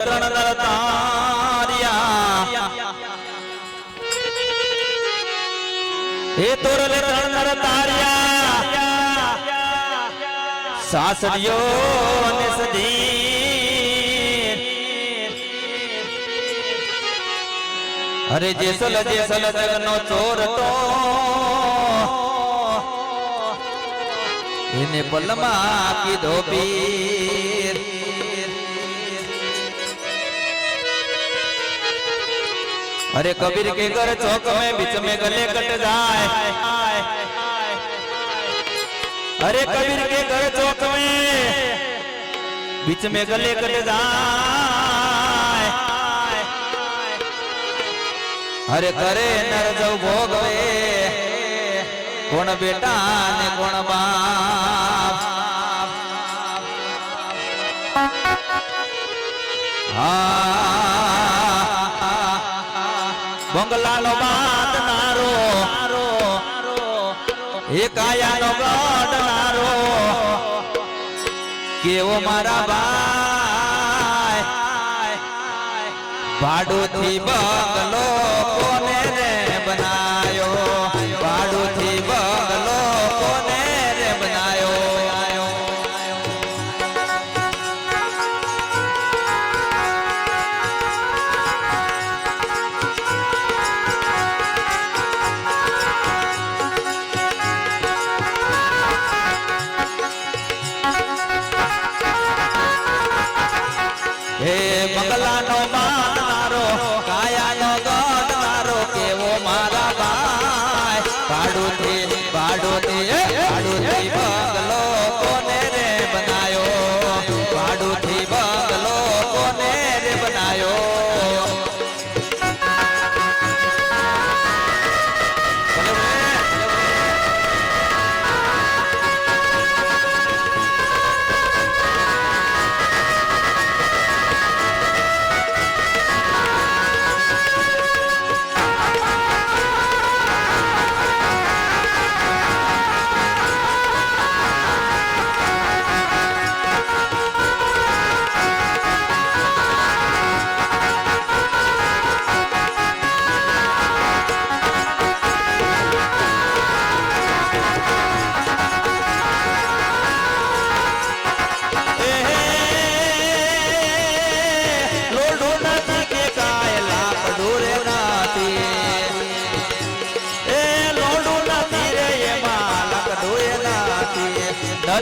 ત્રણ નર તાર્યા એ તોરલે ત્રણ નર તાર્યા સાસરીઓ અને સધી અરે જેસલ જેસલ જગનો ચોર તો એને પલમાં કીધો પીર अरे कबीर के घर चौक में बीच में गले कट जाए। अरे कबीर के घर चौक में बीच में गले कट जाए। अरे करे नर जो भोगवे कोण बेटा ने कोण હા બંગલાનો બાંધનારો એ કાયાનો ગઢનારો કેવો મારા ભાઈ? ભાડુથી બંગલો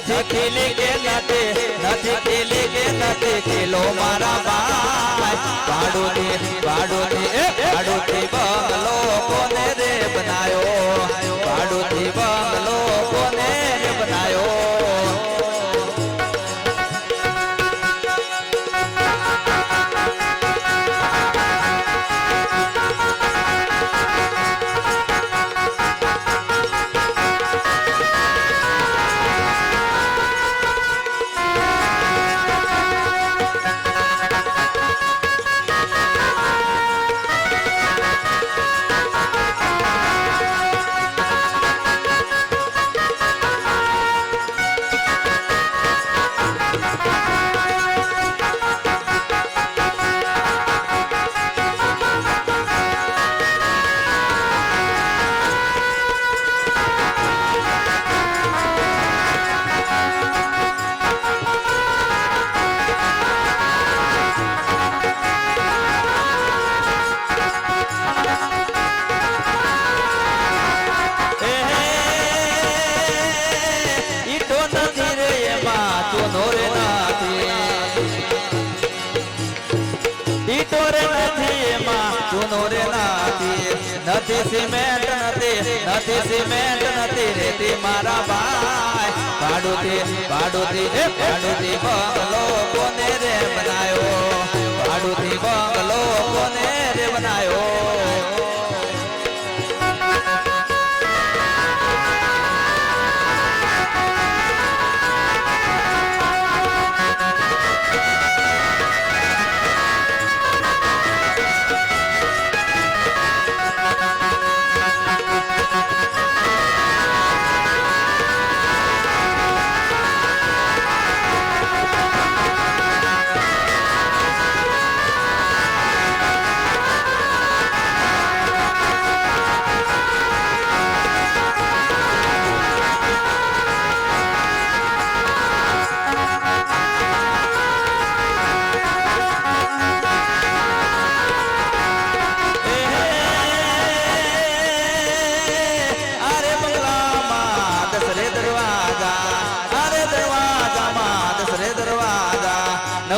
નથી ખીલી કે નથી નથી ખીલી કે નથી ખીલો મારા ભાઈ. ભાડુથી એ ભાડુથી બંગલો કોને રે બનાયો? ભાડુથી બંગલો કોને રે નથી માં ચૂનો રે નથી. નથી સિમેન્ટ, નથી નથી સિમેન્ટ, નથી રેતી મારા ભાઈ. ભાડુથી એ ભાડુથી બંગલો કોને રે બનાયો?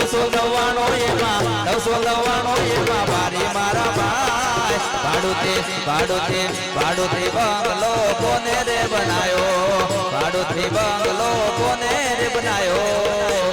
નવસો નવ્વાણું એમાં નવસો એ એમાં બારી મારા ભાઈ. ભાડુતે ભાડુતે ભાડુતે બંગલો કોને રે બનાયો? ભાડુતે બંગલો કોને રે બનાયો?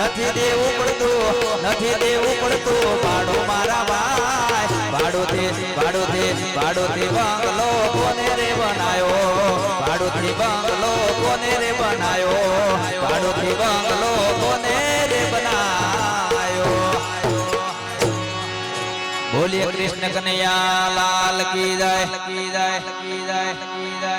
નથી દેવું પડતું, નથી દેવું પડતું. ભાડું મારા ભાઈ, ભાડુથી ભાડુથી ભાડુથી બંગલો કોને રે બનાયો? ભાડુથી બંગલો કોને રે બનાયો? ભાડુથી બંગલો કોને રે બનાયો? બોલીએ કૃષ્ણ કનૈયા, લાલ કી જય. કી જય કી જય કી જય